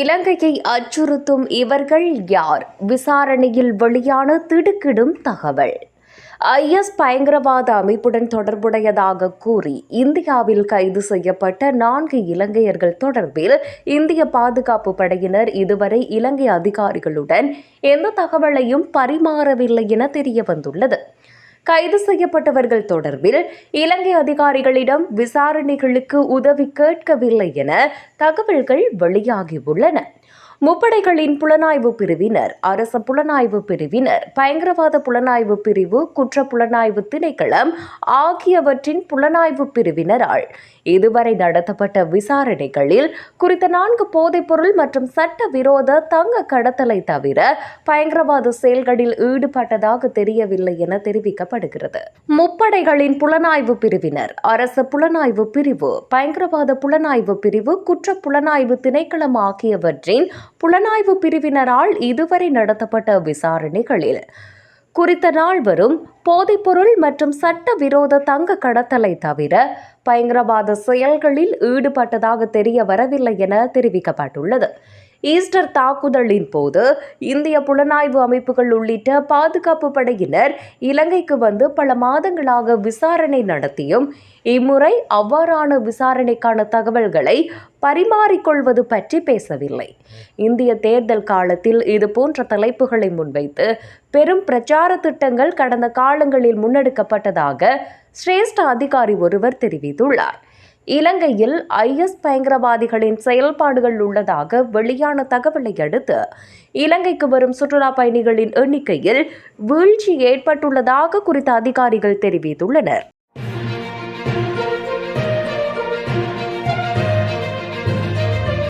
இலங்கையை அச்சுறுத்தும் இவர்கள் யார்? விசாரணையில் வெளியான திடுக்கிடும் தகவல். ஐஎஸ் பயங்கரவாத அமைப்புடன் தொடர்புடையதாக கூறி இந்தியாவில் கைது செய்யப்பட்ட நான்கு இலங்கையர்கள் தொடர்பில் இந்திய பாதுகாப்பு படையினர் இதுவரை இலங்கை அதிகாரிகளுடன் எந்த தகவலையும் பரிமாறவில்லை என தெரியவந்துள்ளது. கைது செய்யப்பட்டவர்கள் தொடர்பில் இலங்கை அதிகாரிகளிடம் விசாரணைகளுக்கு உதவி கேட்கவில்லை என தகவல்கள் வெளியாகியுள்ளன. முப்படைகளின் புலனாய்வு பிரிவினர் அரச புலனாய்வு பிரிவினர் பயங்கரவாத புலனாய்வு பிரிவு குற்ற புலனாய்வு திணைக்களம் ஆகியவற்றின் புலனாய்வு பிரிவினரால் இதுவரை நடத்தப்பட்ட விசாரணைகளில் குறித்த நான்கு போதைப்பொருள் மற்றும் சட்ட விரோத தங்க கடத்தலை தவிர பயங்கரவாத செயல்களில் ஈடுபட்டதாக தெரியவில்லை என தெரிவிக்கப்படுகிறது. முப்படைகளின் புலனாய்வு பிரிவினர் அரச புலனாய்வு பிரிவு பயங்கரவாத புலனாய்வு பிரிவு குற்ற புலனாய்வு திணைக்களம் ஆகியவற்றின் புலனாய்வு பிரிவினரால் இதுவரை நடத்தப்பட்ட விசாரணைகளில் குறித்த நால்வரும் போதைப்பொருள் மற்றும் சட்ட விரோத தங்க கடத்தலை தவிர பயங்கரவாத செயல்களில் ஈடுபட்டதாக தெரிய வரவில்லை என தெரிவிக்கப்பட்டுள்ளது. ஈஸ்டர் தாக்குதலின் போது இந்திய புலனாய்வு அமைப்புகள் உள்ளிட்ட பாதுகாப்பு படையினர் இலங்கைக்கு வந்து பல மாதங்களாக விசாரணை நடத்தியும் இம்முறை அவ்வாறான விசாரணைக்கான தகவல்களை பரிமாறிக்கொள்வது பற்றி பேசவில்லை. இந்திய தேர்தல் காலத்தில் இதுபோன்ற தலைப்புகளை முன்வைத்து பெரும் பிரச்சார திட்டங்கள் கடந்த காலங்களில் முன்னெடுக்கப்பட்டதாக சிரேஷ்ட அதிகாரி ஒருவர் தெரிவித்துள்ளார். இலங்கையில் ஐஎஸ் பயங்கரவாதிகளின் செயல்பாடுகள் உள்ளதாக வெளியான தகவலை அடுத்து இலங்கைக்கு வரும் சுற்றுலா பயணிகளின் எண்ணிக்கையில் வீழ்ச்சி ஏற்பட்டுள்ளதாக குறித்த அதிகாரிகள் தெரிவித்துள்ளனர்.